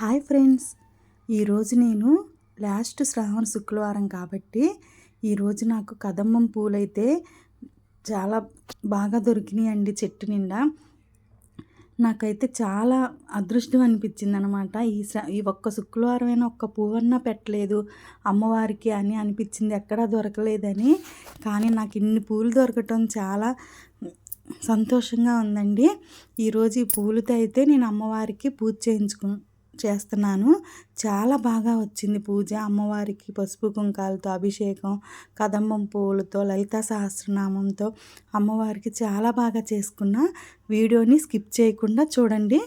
Hi friends. ఈరోజు నేను last శ్రావణ శుక్రవారం కాబట్టి ఈరోజు నాకు కదమ్మం పూలైతే చాలా బాగా దొరికినాయి అండి చెట్టు నిండా. నాకైతే చాలా అదృష్టం అనిపించింది అనమాట ఈ ఈ ఒక్క శుక్రవారమైనా ఒక్క పువ్వన్నా పెట్టలేదు అమ్మవారికి అని అనిపించింది. ఎక్కడా దొరకలేదని. కానీ నాకు ఇన్ని పూలు దొరకటం చాలా సంతోషంగా ఉందండి. ఈరోజు ఈ పూలతో అయితే నేను అమ్మవారికి పూజ చేయించుకున్నాను చేస్తున్నాను. చాలా బాగా వచ్చింది పూజ. అమ్మవారికి పసుపు కుంకాలతో అభిషేకం కదంబం పువ్వులతో లలిత సహస్రనామంతో అమ్మవారికి చాలా బాగా చేసుకున్న వీడియోని స్కిప్ చేయకుండా చూడండి.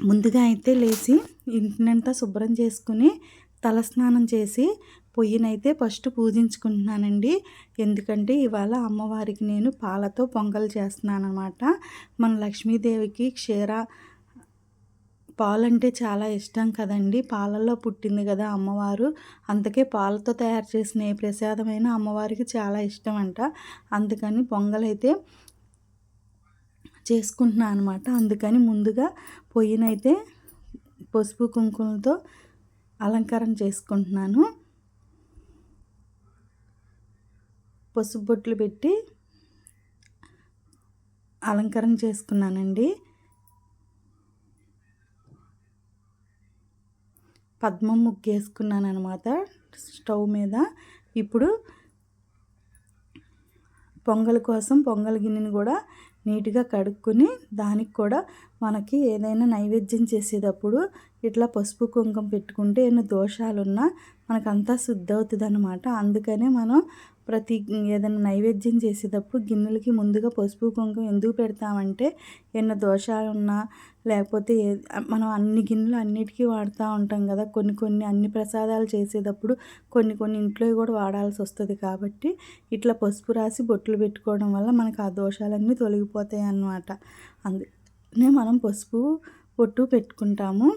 ముందుగా అయితే లేచి ఇంటినంతా శుభ్రం చేసుకుని తలస్నానం చేసి పొయ్యినైతే ఫస్ట్ పూజించుకుంటున్నానండి. ఎందుకంటే ఇవాళ అమ్మవారికి నేను పాలతో పొంగల్ చేస్తున్నాను అనమాట మన లక్ష్మీదేవికి క్షీర పాలంటే చాలా ఇష్టం కదండి. పాలల్లో పుట్టింది కదా అమ్మవారు. అందుకే పాలతో తయారు చేసిన ఏ ప్రసాదమైన అమ్మవారికి చాలా ఇష్టం అంట అందుకని పొంగలైతే చేసుకుంటున్నాను అనమాట అందుకని ముందుగా పొయ్యినైతే పసుపు కుంకుమలతో అలంకారం చేసుకుంటున్నాను. పసుపు బొట్లు పెట్టి అలంకారం చేసుకున్నానండి. పద్మం ముగ్గేసుకున్నాను అనమాట స్టవ్ మీద. ఇప్పుడు పొంగల్ కోసం పొంగల్ గిన్నెని కూడా నీట్గా కడుక్కొని దానికి కూడా మనకి ఏదైనా నైవేద్యం చేసేటప్పుడు ఇట్లా పసుపు కుంకుమ పెట్టుకుంటే ఎన్నో దోషాలున్నా మనకంతా శుద్ధి అవుతుంది అనమాట అందుకనే మనం ప్రతి ఏదైనా నైవేద్యం చేసేటప్పుడు గిన్నెలకి ముందుగా పసుపు కుంకుమ ఎందుకు పెడతామంటే ఎన్నో దోషాలు ఉన్నా లేకపోతే మనం అన్ని గిన్నెలు అన్నిటికీ వాడుతూ ఉంటాం కదా. కొన్ని కొన్ని అన్ని ప్రసాదాలు చేసేటప్పుడు కొన్ని కొన్ని ఇంట్లో కూడా వాడాల్సి వస్తుంది కాబట్టి ఇట్లా పసుపు రాసి బొట్లు పెట్టుకోవడం వల్ల మనకు ఆ దోషాలన్నీ తొలగిపోతాయి అన్నమాట. అందుకనే మనం పసుపు బొట్టు పెట్టుకుంటాము.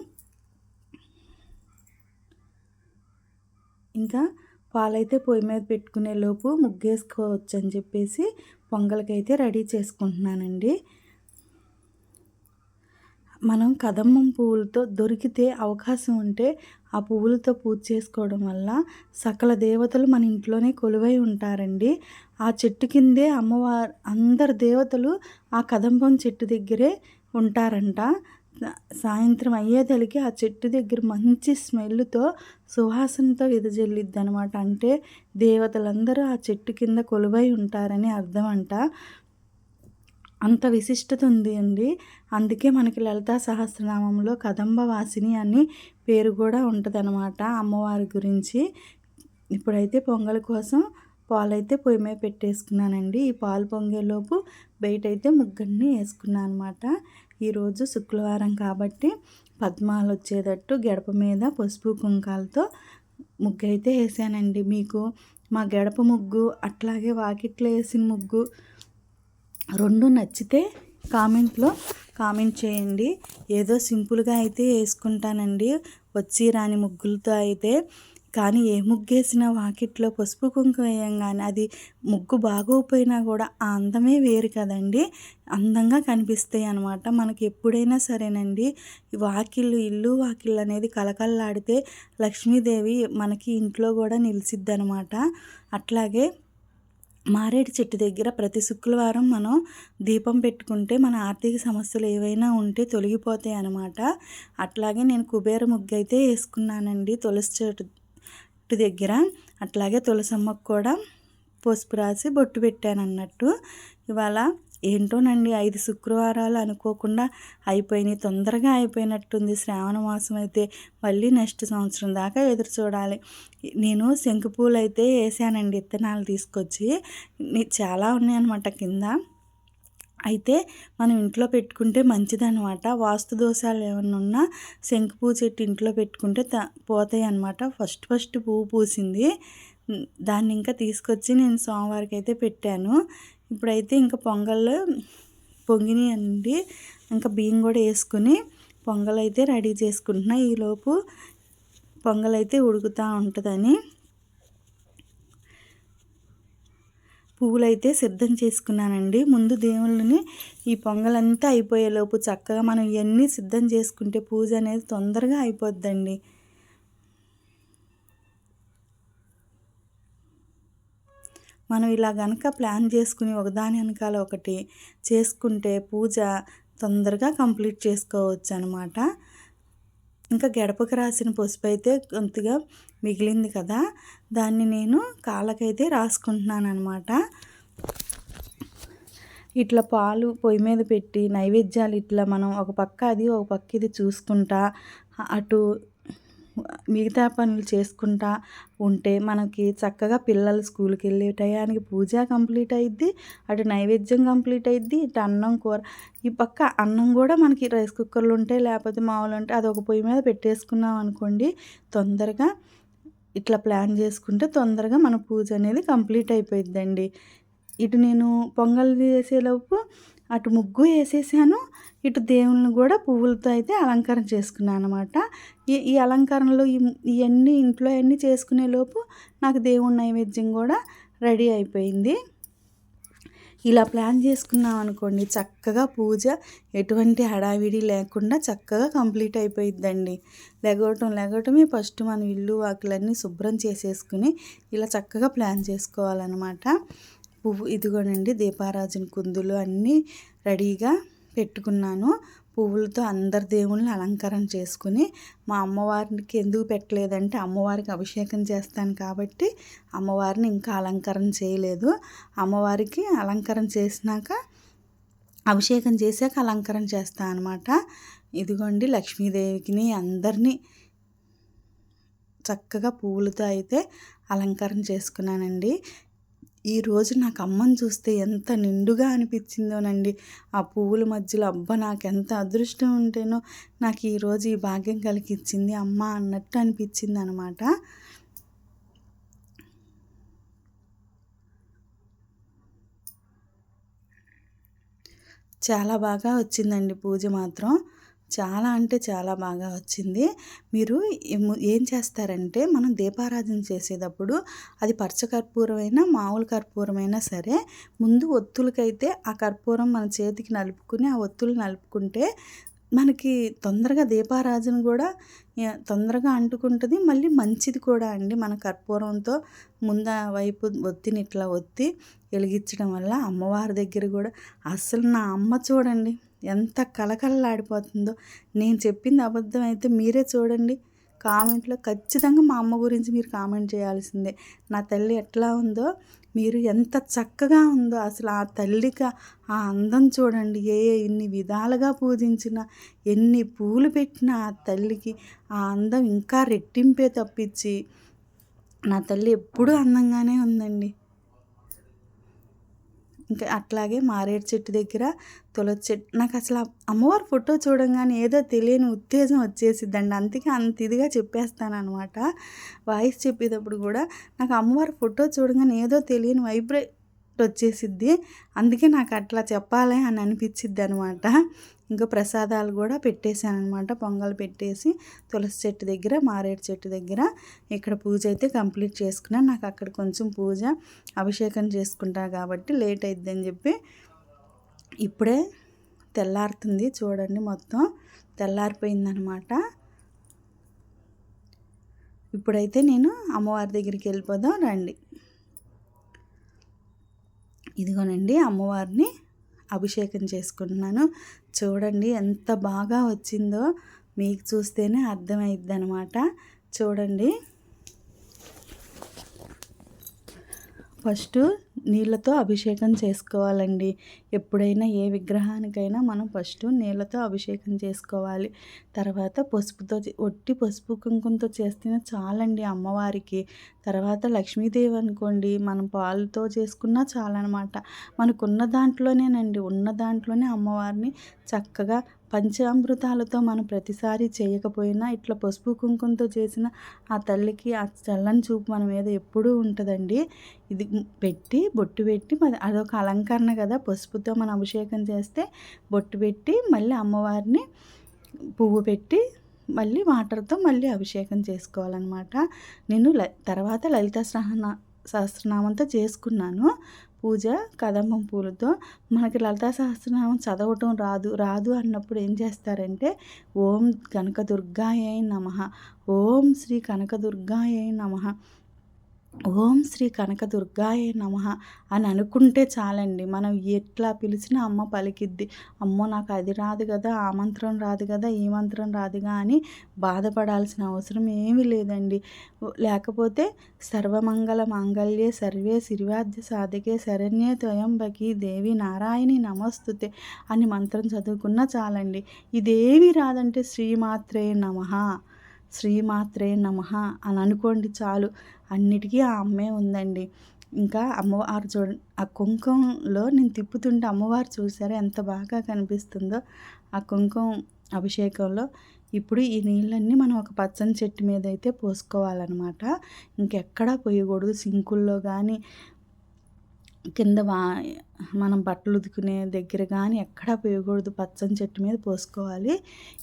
ఇంకా పాలైతే పొయ్యి మీద పెట్టుకునే లోపు ముగ్గేసుకోవచ్చు అని చెప్పేసి పొంగల్కైతే రెడీ చేసుకుంటున్నానండి. మనం కదమ్మం పువ్వులతో దొరికితే అవకాశం ఉంటే ఆ పువ్వులతో పూజ చేసుకోవడం వల్ల సకల దేవతలు మన ఇంట్లోనే కొలువై ఉంటారండి. ఆ చెట్టు కిందే అమ్మవారు అందరు దేవతలు ఆ కదంబం చెట్టు దగ్గరే ఉంటారంట. సాయంత్రం అయ్యేదలికి ఆ చెట్టు దగ్గర మంచి స్మెల్తో సువాసనతో విదజల్లిద్ది అనమాట అంటే దేవతలందరూ ఆ చెట్టు కింద కొలువై ఉంటారని అర్థం అంట అంత విశిష్టత ఉంది అండి. అందుకే మనకి లలితా సహస్రనామంలో కదంబ వాసిని అని పేరు కూడా అనమాట అమ్మవారి గురించి. ఇప్పుడైతే పొంగల్ కోసం పాలైతే పొయ్యి మీద పెట్టేసుకున్నానండి. ఈ పాలు పొంగేలోపు బయట అయితే వేసుకున్నాను అనమాట ఈరోజు శుక్రవారం కాబట్టి పద్మాలు వచ్చేటట్టు గడప మీద పసుపు కుంకాలతో ముగ్గు అయితే వేసానండి. మీకు మా గడప ముగ్గు అట్లాగే వాకిట్లో వేసిన ముగ్గు రెండు నచ్చితే కామెంట్లో కామెంట్ చేయండి. ఏదో సింపుల్గా అయితే వేసుకుంటానండి. వచ్చి రాని ముగ్గులతో అయితే కానీ ఏ ముగ్గేసినా వాకిట్లో పసుపు కుంకుమ వేయంగానే అది ముగ్గు బాగోపోయినా కూడా ఆ అందమే వేరు కదండి. అందంగా కనిపిస్తాయి అనమాట మనకి ఎప్పుడైనా సరేనండి వాకిళ్ళు ఇల్లు వాకిళ్ళు అనేది కలకల్లాడితే లక్ష్మీదేవి మనకి ఇంట్లో కూడా నిలిచిద్ది అనమాట అట్లాగే మారేడు చెట్టు దగ్గర ప్రతి శుక్రవారం మనం దీపం పెట్టుకుంటే మన ఆర్థిక సమస్యలు ఏవైనా ఉంటే తొలగిపోతాయి అనమాట అట్లాగే నేను కుబేర ముగ్గు అయితే వేసుకున్నానండి తులసి చెట్టు బొట్టు దగ్గర అట్లాగే తులసమ్మకు కూడా పసుపు రాసి బొట్టు పెట్టాను అన్నట్టు ఇవాళ ఏంటోనండి ఐదు శుక్రవారాలు అనుకోకుండా అయిపోయినాయి తొందరగా అయిపోయినట్టుంది. శ్రావణ మాసం అయితే మళ్ళీ నెక్స్ట్ సంవత్సరం దాకా ఎదురు చూడాలి. నేను శంకుపూలు అయితే వేసానండి విత్తనాలు తీసుకొచ్చి. చాలా ఉన్నాయన్నమాట కింద. అయితే మనం ఇంట్లో పెట్టుకుంటే మంచిదనమాట వాస్తు దోషాలు ఏమన్నా ఉన్నా శంకు పువ్వు చెట్టు ఇంట్లో పెట్టుకుంటే త పోతాయి అనమాట ఫస్ట్ ఫస్ట్ పువ్వు పూసింది. దాన్ని ఇంకా తీసుకొచ్చి నేను సోమవారికి అయితే పెట్టాను. ఇప్పుడైతే ఇంకా పొంగల్ పొంగిని అండి ఇంకా బియ్యం కూడా వేసుకుని పొంగల్ అయితే రెడీ చేసుకుంటున్నా. ఈలోపు పొంగల్ అయితే ఉడుకుతూ ఉంటుందని. పువ్వులైతే సిద్ధం చేసుకున్నానండి. ముందు దేవుళ్ళని ఈ పొంగలంతా అయిపోయేలోపు చక్కగా మనం ఇవన్నీ సిద్ధం చేసుకుంటే పూజ అనేది తొందరగా అయిపోద్దండి. మనం ఇలా గనక ప్లాన్ చేసుకుని ఒకదాని వెనకాల ఒకటి చేసుకుంటే పూజ తొందరగా కంప్లీట్ చేసుకోవచ్చు అనమాట ఇంకా గడపకు రాసిన పసుపు అయితే కొద్దిగా మిగిలింది కదా దాన్ని నేను కాళ్ళకైతే రాసుకుంటున్నాను అనమాట ఇట్లా పాలు పొయ్యి మీద పెట్టి నైవేద్యాలు ఇట్లా మనం ఒక పక్క అది ఒక పక్క ఇది చూసుకుంటా అటు మిగతా పనులు చేసుకుంటా ఉంటే మనకి చక్కగా పిల్లలు స్కూల్కి వెళ్ళే టయానికి పూజ కంప్లీట్ అయ్యిద్ది అటు నైవేద్యం కంప్లీట్ అయ్యిద్ది ఇటు అన్నం కూర. ఈ పక్క అన్నం కూడా మనకి రైస్ కుక్కర్లు ఉంటే లేకపోతే మామూలు ఉంటే అది ఒక పొయ్యి మీద పెట్టేసుకున్నాం అనుకోండి తొందరగా ఇట్లా ప్లాన్ చేసుకుంటే తొందరగా మన పూజ అనేది కంప్లీట్ అయిపోయిద్దండి. ఇటు నేను పొంగల్ వేసేలోపు అటు ముగ్గు వేసేసాను. ఇటు దేవుళ్ళని కూడా పువ్వులతో అయితే అలంకరణ చేసుకున్నాను అనమాట. ఈ ఈ అలంకరణలో ఇవన్నీ ఇంట్లో అన్నీ చేసుకునే లోపు నాకు దేవుడి నైవేద్యం కూడా రెడీ అయిపోయింది. ఇలా ప్లాన్ చేసుకున్నాం అనుకోండి చక్కగా పూజ ఎటువంటి హడావిడి లేకుండా చక్కగా కంప్లీట్ అయిపోయిద్దండి. లెగవటం లెగవటమే ఫస్ట్ మనం ఇల్లు వాకులన్నీ శుభ్రం చేసేసుకుని ఇలా చక్కగా ప్లాన్ చేసుకోవాలన్నమాట. పువ్వు ఇదిగోనండి దీపారాజుని కుందులు అన్నీ రెడీగా పెట్టుకున్నాను. పువ్వులతో అందరి దేవుళ్ళని అలంకరణ చేసుకుని మా అమ్మవారికి ఎందుకు పెట్టలేదంటే అమ్మవారికి అభిషేకం చేస్తాను కాబట్టి అమ్మవారిని ఇంకా అలంకరణ చేయలేదు. అమ్మవారికి అలంకరణ చేసినాక అభిషేకం చేశాక అలంకరణ చేస్తాను అనమాట ఇదిగోండి లక్ష్మీదేవికిని అందరినీ చక్కగా పువ్వులతో అయితే అలంకరణ చేసుకున్నానండి. ఈరోజు నాకు అమ్మని చూస్తే ఎంత నిండుగా అనిపించిందోనండి. ఆ పువ్వుల మధ్యలో అబ్బ నాకు ఎంత అదృష్టం ఉంటేనో నాకు ఈరోజు ఈ భాగ్యం కలిగించింది అమ్మ అన్నట్టు అనిపించింది అనమాట చాలా బాగా వచ్చిందండి పూజ మాత్రం. చాలా అంటే చాలా బాగా వచ్చింది. మీరు ఏం చేస్తారంటే మనం దీపారాధన చేసేటప్పుడు అది పచ్చ కర్పూరమైనా మామూలు కర్పూరమైనా సరే ముందు ఒత్తులకైతే ఆ కర్పూరం మన చేతికి నలుపుకుని ఆ ఒత్తులు నలుపుకుంటే మనకి తొందరగా దీపారాజన కూడా తొందరగా అంటుకుంటుంది. మళ్ళీ మంచిది కూడా అండి. మన కర్పూరంతో ముంద వైపు ఒత్తిని ఇట్లా ఒత్తి వెలిగించడం వల్ల అమ్మవారి దగ్గర కూడా అసలు నా అమ్మ చూడండి. ఎంత కలకలలాడిపోతుందో నేను చెప్పింది అబద్ధం అయితే మీరే చూడండి. కామెంట్లో ఖచ్చితంగా మా అమ్మ గురించి మీరు కామెంట్ చేయాల్సిందే. నా తల్లి ఎట్లా ఉందో మీరు ఎంత చక్కగా ఉందో అసలు ఆ తల్లికి ఆ అందం చూడండి. ఏ ఎన్ని విధాలుగా పూజించిన ఎన్ని పూలు పెట్టినా ఆ తల్లికి ఆ అందం ఇంకా రెట్టింపే తప్పించి నా తల్లి ఎప్పుడూ అందంగానే ఉందండి. ఇంకా అట్లాగే మారేడు చెట్టు దగ్గర తులసి చెట్టు. నాకు అసలు అమ్మవారి ఫోటో చూడంగానే ఏదో తెలియని ఉత్తేజం వచ్చేసిద్దండి. అందుకే అంత ఇదిగా చెప్పేస్తాను అనమాట వాయిస్ చెప్పేటప్పుడు కూడా నాకు అమ్మవారి ఫోటో చూడగానే ఏదో తెలియని వైబ్రేట్ వచ్చేసిద్ది. అందుకే నాకు అట్లా చెప్పాలి అని అనిపించిద్ది అనమాట ఇంకా ప్రసాదాలు కూడా పెట్టేశాను అనమాట పొంగల్ పెట్టేసి తులసి చెట్టు దగ్గర మారేడు చెట్టు దగ్గర. ఇక్కడ పూజ అయితే కంప్లీట్ చేసుకున్నాను. నాకు అక్కడ కొంచెం పూజ అభిషేకం చేసుకుంటా కాబట్టి లేట్ అయిద్దని చెప్పి ఇప్పుడే తెల్లారుతుంది చూడండి మొత్తం. తెల్లారిపోయిందనమాట ఇప్పుడైతే నేను అమ్మవారి దగ్గరికి వెళ్ళిపోదాం రండి. ఇదిగోనండి అమ్మవారిని అభిషేకం చేసుకుంటున్నాను. చూడండి ఎంత బాగా వచ్చిందో మీకు చూస్తేనే అర్థమైద్ది అనమాట చూడండి. ఫస్ట్ నీళ్ళతో అభిషేకం చేసుకోవాలండి. ఎప్పుడైనా ఏ విగ్రహానికైనా మనం ఫస్ట్ నీళ్ళతో అభిషేకం చేసుకోవాలి. తర్వాత పసుపుతో ఒట్టి పసుపు కుంకుమతో చేస్తేనే చాలండి అమ్మవారికి. తర్వాత లక్ష్మీదేవి అనుకోండి మనం పాలతో చేసుకున్నా చాలన్నమాట మనకున్న దాంట్లోనేనండి ఉన్న దాంట్లోనే అమ్మవారిని చక్కగా పంచామృతాలతో మనం ప్రతిసారి చేయకపోయినా ఇట్లా పసుపు కుంకుమతో చేసిన ఆ తల్లికి ఆ చల్లని చూపు మన మీద ఎప్పుడూ ఉంటుందండి. ఇది పెట్టి బొట్టు పెట్టి అదొక అలంకరణ కదా పసుపుతో మనం అభిషేకం చేస్తే బొట్టు పెట్టి మళ్ళీ అమ్మవారిని పువ్వు పెట్టి మళ్ళీ వాటర్తో మళ్ళీ అభిషేకం చేసుకోవాలన్నమాట. నేను తర్వాత లలిత సహన సహస్రనామంతో చేసుకున్నాను. పూజ కదంబం పూలతో. మనకి లలితా సహస్రనామం చదవటం రాదు. రాదు అన్నప్పుడు ఏం చేస్తారంటే ఓం కనకదుర్గాయ నమ. ఓం శ్రీ కనకదుర్గాయ నమ. ఓం శ్రీ కనకదుర్గాయ నమ అని అనుకుంటే చాలండి. మనం ఎట్లా పిలిచినా అమ్మ పలికిద్ది. అమ్మో నాకు అది రాదు కదా ఆ మంత్రం రాదు కదా ఈ మంత్రం రాదుగా అని బాధపడాల్సిన అవసరం ఏమీ లేదండి. లేకపోతే సర్వమంగళ మాంగళ్యే సర్వే శిర్వాద్య సాధకే శరణ్యే త్వయంబకి దేవి నారాయణి నమస్తుతే అని మంత్రం చదువుకున్నా చాలండి. ఇదేమీ రాదంటే శ్రీమాత్రే నమ. శ్రీమాత్రే నమ అని అనుకోండి చాలు. అన్నిటికీ ఆ అమ్మే ఉందండి. ఇంకా అమ్మవారు చూడ ఆ కుంకుమలో నేను తిప్పుతుంటే అమ్మవారు చూసారా ఎంత బాగా కనిపిస్తుందో? ఆ కుంకుమ అభిషేకంలో ఇప్పుడు ఈ నీళ్ళన్నీ మనం ఒక పచ్చని చెట్టు మీద అయితే పోసుకోవాలన్నమాట. ఇంకెక్కడా పోయకూడదు. సింకుల్లో కానీ కింద వా మనం బట్టలు ఉతుకునే దగ్గర కానీ ఎక్కడా పోయకూడదు. పచ్చని చెట్టు మీద పోసుకోవాలి.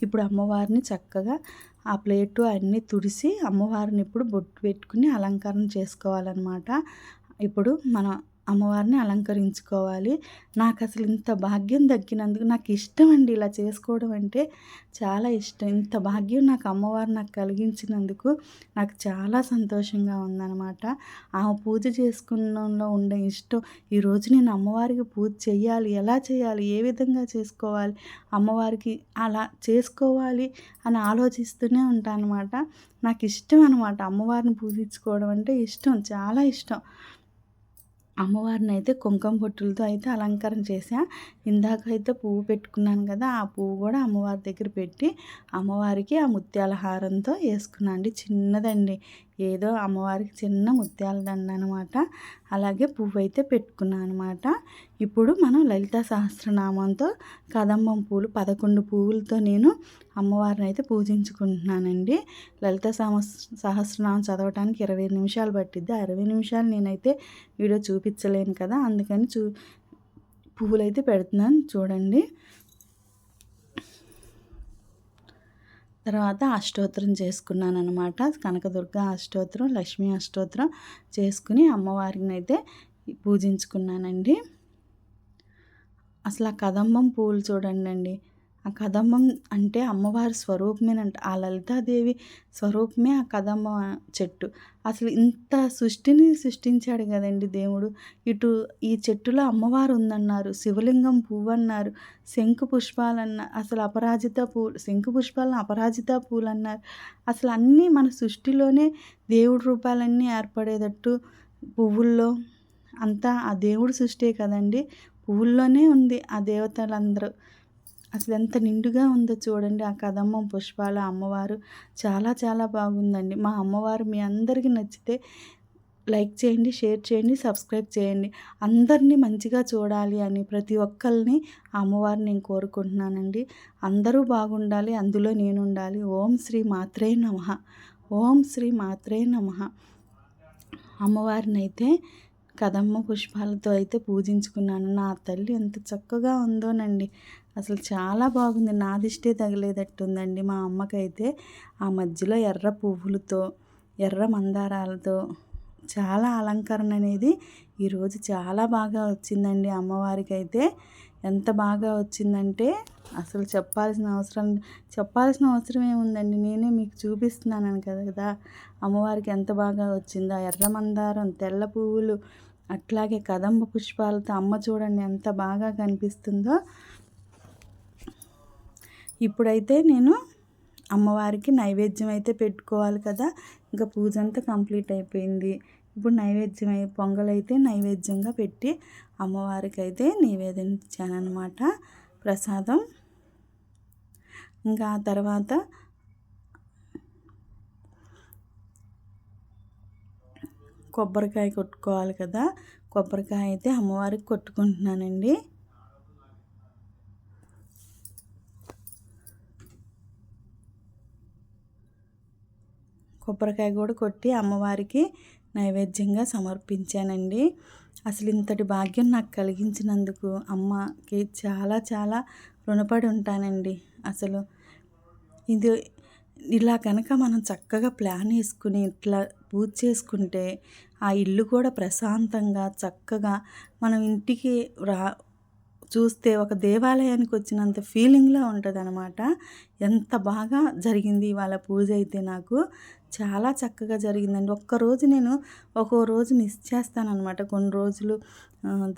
ఇప్పుడు అమ్మవారిని చక్కగా ఆ ప్లేటు అన్నీ తుడిసి అమ్మవారిని ఇప్పుడు బొట్టు పెట్టుకుని అలంకరణ చేసుకోవాలన్నమాట. ఇప్పుడు మనం అమ్మవారిని అలంకరించుకోవాలి. నాకు అసలు ఇంత భాగ్యం దక్కినందుకు నాకు ఇష్టం అండి ఇలా చేసుకోవడం అంటే. చాలా ఇష్టం. ఇంత భాగ్యం నాకు అమ్మవారు నాకు కలిగించినందుకు నాకు చాలా సంతోషంగా ఉందన్నమాట. ఆమె పూజ చేసుకున్నంలో ఉండే ఇష్టం. ఈరోజు నేను అమ్మవారికి పూజ చేయాలి ఎలా చేయాలి ఏ విధంగా చేసుకోవాలి? అమ్మవారికి అలా చేసుకోవాలి అని ఆలోచిస్తూనే ఉంటాను అనమాట నాకు ఇష్టం అనమాట అమ్మవారిని పూజించుకోవడం అంటే ఇష్టం. చాలా ఇష్టం. అమ్మవారిని అయితే కుంకుమ బొట్టులతో అయితే అలంకరణ చేసా ఇందాక అయితే పువ్వు పెట్టుకున్నాను కదా ఆ పువ్వు కూడా అమ్మవారి దగ్గర పెట్టి అమ్మవారికి ఆ ముత్యాల హారంతో వేసుకున్నాను అండి. చిన్నదండి. ఏదో అమ్మవారికి చిన్న ముత్యాల దండ అనమాట అలాగే పువ్వు అయితే పెట్టుకున్నాను అనమాట ఇప్పుడు మనం లలిత సహస్రనామంతో కదంబం పూలు పదకొండు పువ్వులతో నేను అమ్మవారిని అయితే పూజించుకుంటున్నానండి. లలిత సహస్రనామం చదవటానికి ఇరవై నిమిషాలు పట్టిద్ది. అరవై నిమిషాలు నేనైతే వీడియో చూపించలేను కదా అందుకని చూ పువ్వులు అయితే పెడుతున్నాను చూడండి. తర్వాత అష్టోత్తరం చేసుకున్నాను అనమాట కనకదుర్గ అష్టోత్తరం లక్ష్మీ అష్టోత్తరం చేసుకుని అమ్మవారిని అయితే పూజించుకున్నానండి. అసలు ఆ కదంబం పూలు చూడండి అండి ఆ కదంబం అంటే అమ్మవారి స్వరూపమేనంట. ఆ లలితాదేవి స్వరూపమే ఆ కదంబ చెట్టు. అసలు ఇంత సృష్టిని సృష్టించాడు కదండి దేవుడు. ఇటు ఈ చెట్టులో అమ్మవారు ఉందన్నారు శివలింగం పువ్వు అన్నారు శంకు పుష్పాలన్న అసలు అపరాజిత పూలు శంకు పుష్పాలను అపరాజిత పూలు అన్నారు అసలు అన్నీ మన సృష్టిలోనే దేవుడి రూపాలన్నీ ఏర్పడేటట్టు పువ్వుల్లో అంతా ఆ దేవుడు సృష్టి కదండి. పువ్వుల్లోనే ఉంది ఆ దేవతలందరూ. అసలు ఎంత నిండుగా ఉందో చూడండి. ఆ కదమ్మ పుష్పాల అమ్మవారు చాలా చాలా బాగుందండి. మా అమ్మవారు మీ అందరికీ నచ్చితే లైక్ చేయండి షేర్ చేయండి సబ్స్క్రైబ్ చేయండి. అందరినీ మంచిగా చూడాలి అని ప్రతి ఒక్కరిని అమ్మవారిని నేను కోరుకుంటున్నానండి. అందరూ బాగుండాలి అందులో నేను ఉండాలి ఓం శ్రీ మాత్రే నమ. ఓం శ్రీ మాత్రే నమ. అమ్మవారిని అయితే కదమ్మ పుష్పాలతో అయితే పూజించుకున్నాను. నా తల్లి ఎంత చక్కగా ఉందోనండి. అసలు చాలా బాగుంది. నా దిష్టే మా అమ్మకైతే. ఆ మధ్యలో ఎర్ర పువ్వులతో ఎర్ర మందారాలతో చాలా అలంకరణ అనేది ఈరోజు చాలా బాగా వచ్చిందండి అమ్మవారికి అయితే ఎంత బాగా వచ్చిందంటే అసలు చెప్పాల్సిన అవసరం చెప్పాల్సిన అవసరం ఏముందండి? నేనే మీకు చూపిస్తున్నాను కదా కదా. అమ్మవారికి ఎంత బాగా వచ్చిందో. ఎర్ర మందారం తెల్ల పువ్వులు అట్లాగే కదంబ పుష్పాలతో అమ్మ చూడండి ఎంత బాగా కనిపిస్తుందో. ఇప్పుడైతే నేను అమ్మవారికి నైవేద్యం అయితే పెట్టుకోవాలి కదా. ఇంకా పూజ అంతా కంప్లీట్ అయిపోయింది. ఇప్పుడు నైవేద్యం పొంగల్ అయితే నైవేద్యంగా పెట్టి అమ్మవారికి అయితే నివేదించానమాట ప్రసాదం. ఇంకా ఆ తర్వాత కొబ్బరికాయ కొట్టుకోవాలి కదా. కొబ్బరికాయ అయితే అమ్మవారికి కొట్టుకుంటున్నానండి. కొబ్బరికాయ కూడా కొట్టి అమ్మవారికి నైవేద్యంగా సమర్పించానండి. అసలు ఇంతటి భాగ్యం నాకు కలిగించినందుకు అమ్మకి చాలా చాలా రుణపడి ఉంటానండి. అసలు ఇది ఇలా కనుక మనం చక్కగా ప్లాన్ వేసుకుని ఇట్లా పూజ చేసుకుంటే ఆ ఇల్లు కూడా ప్రశాంతంగా చక్కగా మనం ఇంటికి రా చూస్తే ఒక దేవాలయానికి వచ్చినంత ఫీలింగ్లో ఉంటుంది అనమాట ఎంత బాగా జరిగింది ఇవాళ పూజ అయితే నాకు. చాలా చక్కగా జరిగిందండి. ఒక్కరోజు నేను ఒక్కో రోజు మిస్ చేస్తానన్నమాట. కొన్ని రోజులు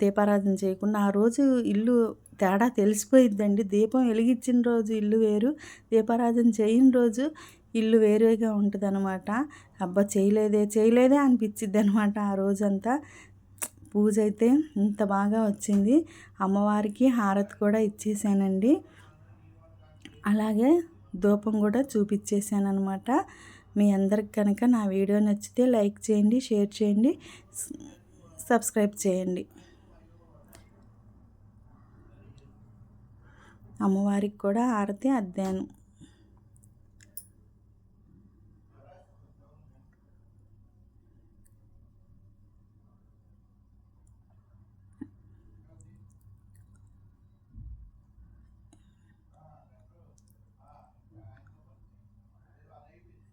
దీపారాధన చేయకుండా. ఆ రోజు ఇల్లు తేడా తెలిసిపోయిద్దండి. దీపం వెలిగించిన రోజు ఇల్లు వేరు దీపారాధన చేయని రోజు ఇల్లు వేరేగా ఉంటుంది అనమాట అబ్బా చేయలేదే చేయలేదే అనిపించిద్ది అనమాట ఆ రోజంతా. పూజ అయితే ఇంత బాగా వచ్చింది. అమ్మవారికి హారతి కూడా ఇచ్చేసానండి. అలాగే ధూపం కూడా చూపించేసాను అనమాట మీ అందరికి కనుక నా వీడియో నచ్చితే లైక్ చేయండి షేర్ చేయండి సబ్స్క్రైబ్ చేయండి. అమ్మవారికి కూడా ఆరతి అద్దాను.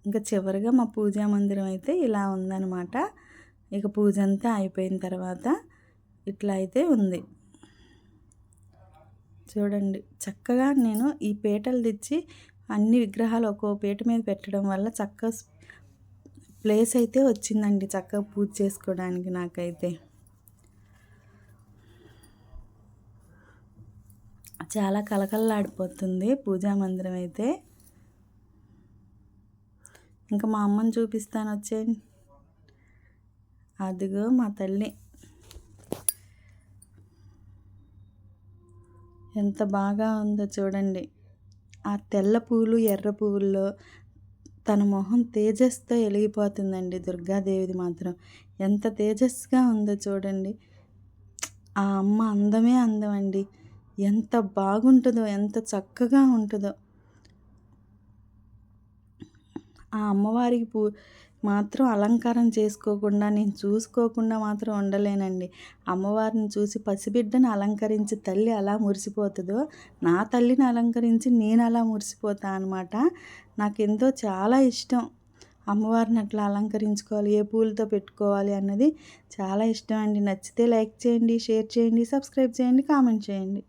ఇంకా చివరిగా మా పూజా మందిరం అయితే ఇలా ఉందన్నమాట. ఇక పూజ అంతా అయిపోయిన తర్వాత ఇట్లా అయితే ఉంది. చూడండి చక్కగా నేను ఈ పీటలు తెచ్చి అన్ని విగ్రహాలు ఒక్కో పీట మీద పెట్టడం వల్ల చక్క ప్లేస్ అయితే వచ్చిందండి చక్కగా పూజ చేసుకోవడానికి నాకైతే. చాలా కలకల్లాడిపోతుంది పూజా మందిరం అయితే. ఇంకా మా అమ్మని చూపిస్తాను వచ్చేయండి అదిగో మా తల్లి. ఎంత బాగా ఉందో చూడండి. ఆ తెల్ల పువ్వులు ఎర్ర పువ్వుల్లో తన మొహం తేజస్తో వెలిగిపోతుందండి దుర్గాదేవిది మాత్రం. ఎంత తేజస్గా ఉందో చూడండి. ఆ అమ్మ అందమే అందం అండి ఎంత బాగుంటుందో ఎంత చక్కగా ఉంటుందో. ఆ అమ్మవారికి పూ మాత్రం అలంకారం చేసుకోకుండా నేను చూసుకోకుండా మాత్రం ఉండలేనండి. అమ్మవారిని చూసి పసిబిడ్డను అలంకరించి తల్లి అలా మురిసిపోతుందో నా తల్లిని అలంకరించి నేను అలా మురిసిపోతా అనమాట నాకెంతో చాలా ఇష్టం అమ్మవారిని అట్లా అలంకరించుకోవాలి ఏ పూలతో పెట్టుకోవాలి అన్నది చాలా ఇష్టం అండి. నచ్చితే లైక్ చేయండి షేర్ చేయండి సబ్స్క్రైబ్ చేయండి కామెంట్ చేయండి.